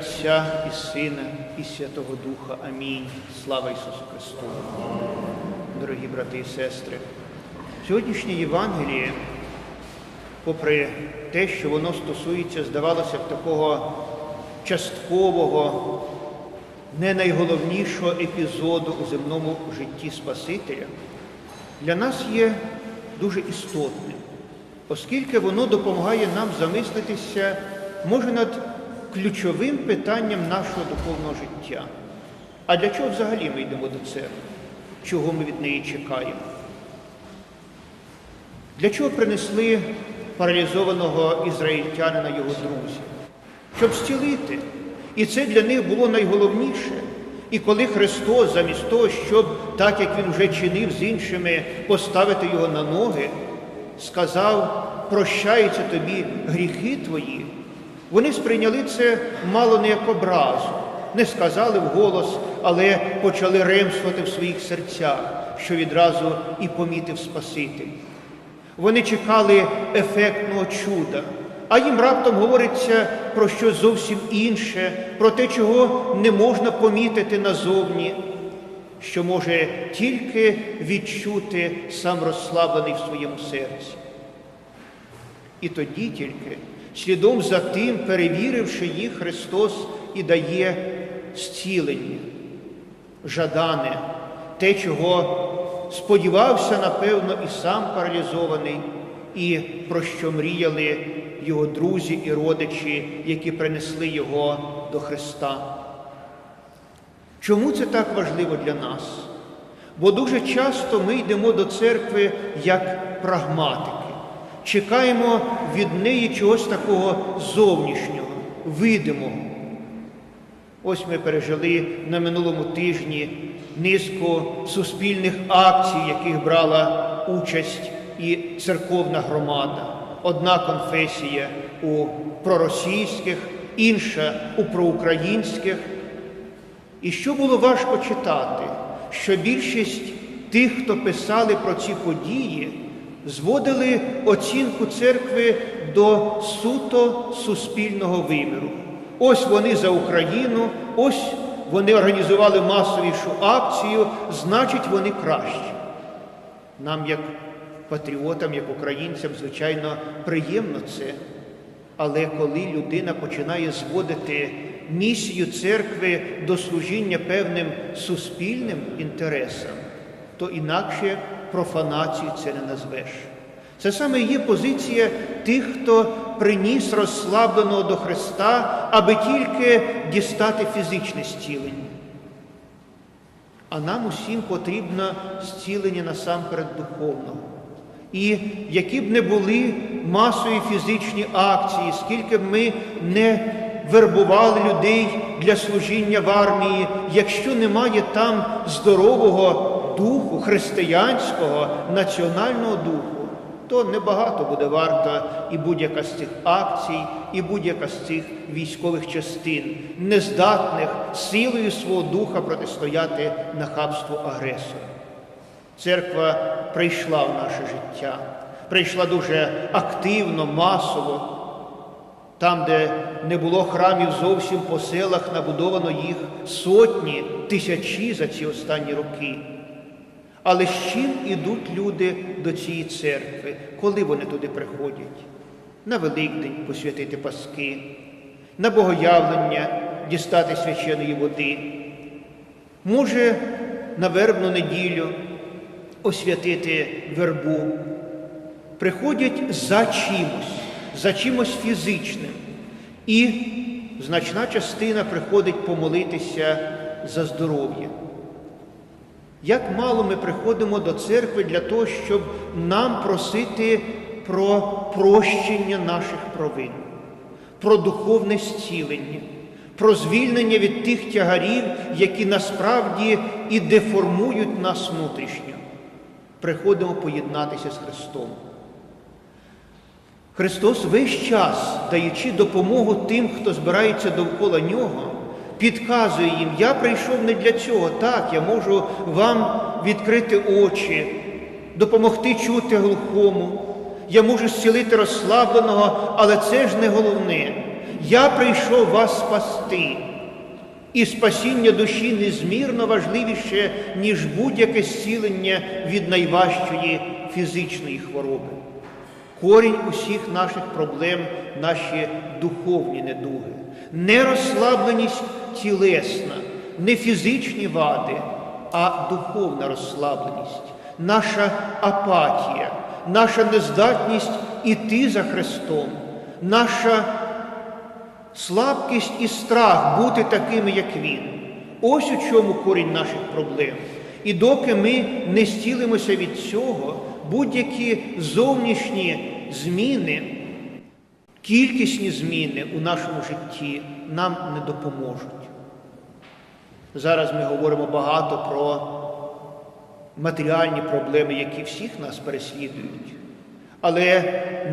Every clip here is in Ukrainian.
Отця і Сина, і Святого Духа. Амінь. Слава Ісусу Христу. Дорогі брати і сестри, сьогоднішнє Євангеліє, попри те, що воно стосується, здавалося б, такого часткового, не найголовнішого епізоду у земному житті Спасителя, для нас є дуже істотним, оскільки воно допомагає нам замислитися, може, над ключовим питанням нашого духовного життя. А для чого взагалі ми йдемо до церкви? Чого ми від неї чекаємо? Для чого принесли паралізованого ізраїльтянина його друзі? Щоб зцілити. І це для них було найголовніше. І коли Христос, замість того, щоб, так як Він вже чинив з іншими, поставити його на ноги, сказав, прощаються тобі гріхи твої, вони сприйняли це мало не як образу, не сказали вголос, але почали ремствувати в своїх серцях, що відразу і помітив Спаситель. Вони чекали ефектного чуда, а їм раптом говориться про щось зовсім інше, про те, чого не можна помітити назовні, що може тільки відчути сам розслаблений в своєму серці. І тоді тільки, слідом за тим, перевіривши їх, Христос і дає зцілення, жадане, те, чого сподівався, напевно, і сам паралізований, і про що мріяли його друзі і родичі, які принесли його до Христа. Чому це так важливо для нас? Бо дуже часто ми йдемо до церкви як прагматики, чекаємо від неї чогось такого зовнішнього, видимого. Ось ми пережили на минулому тижні низку суспільних акцій, в яких брала участь і церковна громада. Одна конфесія у проросійських, інша у проукраїнських. І що було важко читати, що більшість тих, хто писали про ці події, зводили оцінку церкви до суто суспільного виміру. Ось вони за Україну, ось вони організували масовішу акцію, значить, вони кращі. Нам, як патріотам, як українцям, звичайно, приємно це. Але коли людина починає зводити місію церкви до служіння певним суспільним інтересам, то інакше профанацію це не назвеш. Це саме є позиція тих, хто приніс розслабленого до Христа, аби тільки дістати фізичне зцілення. А нам усім потрібно зцілення насамперед духовного. І які б не були масові фізичні акції, скільки б ми не вербували людей для служіння в армії, якщо немає там здорового духу, християнського, національного духу, то небагато буде варта і будь-яка з цих акцій, і будь-яка з цих військових частин, нездатних силою свого духа протистояти нахабству агресора. Церква прийшла в наше життя, прийшла дуже активно, масово. Там, де не було храмів зовсім по селах, набудовано їх сотні, тисячі за ці останні роки. Але з чим ідуть люди до цієї церкви, коли вони туди приходять? На Великдень посвятити Паски, на богоявлення дістати священої води, може, на вербну неділю освятити вербу. Приходять за чимось, за чимось фізичним. І значна частина приходить помолитися за здоров'я. Як мало ми приходимо до церкви для того, щоб нам просити про прощення наших провин, про духовне зцілення, про звільнення від тих тягарів, які насправді і деформують нас внутрішньо. Приходимо поєднатися з Христом. Христос весь час, даючи допомогу тим, хто збирається довкола Нього, підказує їм, я прийшов не для цього. Так, я можу вам відкрити очі, допомогти чути глухому, я можу зцілити розслабленого, але це ж не головне. Я прийшов вас спасти. І спасіння душі незмірно важливіше, ніж будь-яке зцілення від найважчої фізичної хвороби. Корінь усіх наших проблем наші духовні недуги, не розслабленість тілесна, не фізичні вади, а духовна розслабленість, наша апатія, наша нездатність іти за Христом, наша слабкість і страх бути такими, як Він. Ось у чому корінь наших проблем. І доки ми не стілимося від цього, будь-які зовнішні зміни, кількісні зміни у нашому житті нам не допоможуть. Зараз ми говоримо багато про матеріальні проблеми, які всіх нас переслідують. Але,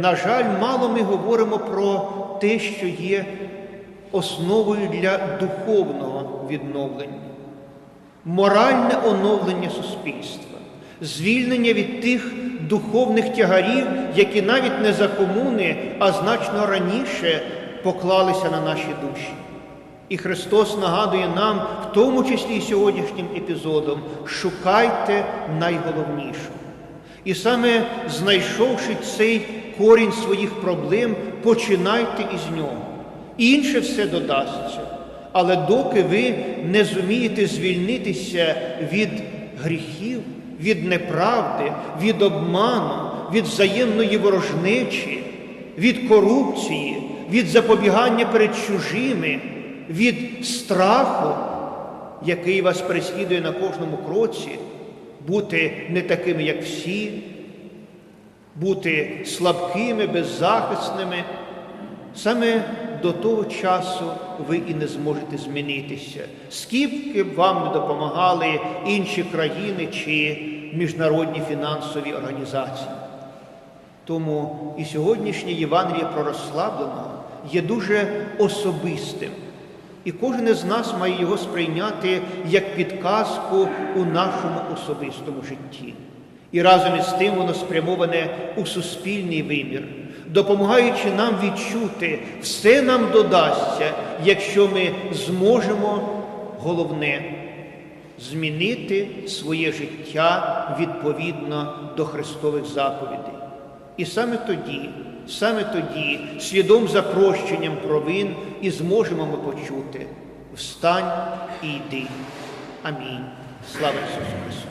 на жаль, мало ми говоримо про те, що є основою для духовного відновлення, моральне оновлення суспільства, звільнення від тих духовних тягарів, які навіть не за комуни, а значно раніше поклалися на наші душі. І Христос нагадує нам, в тому числі і сьогоднішнім епізодом, шукайте найголовнішого. І саме знайшовши цей корінь своїх проблем, починайте із нього. Інше все додасться. Але доки ви не зумієте звільнитися від гріхів, від неправди, від обману, від взаємної ворожнечі, від корупції, від запобігання перед чужими, від страху, який вас переслідує на кожному кроці, бути не такими, як всі, бути слабкими, беззахисними, саме до того часу ви і не зможете змінитися, скільки б вам не допомагали інші країни чи міжнародні фінансові організації. Тому і сьогоднішнє Євангеліє про розслабленого є дуже особистим. І кожен із нас має його сприйняти як підказку у нашому особистому житті. І разом із тим воно спрямоване у суспільний вимір, допомагаючи нам відчути, все нам додасться, якщо ми зможемо головне змінити своє життя відповідно до Христових заповідей. І саме тоді, саме тоді, слідом за прощенням провин, і зможемо ми почути встань і йди. Амінь. Слава Ісусу Христу!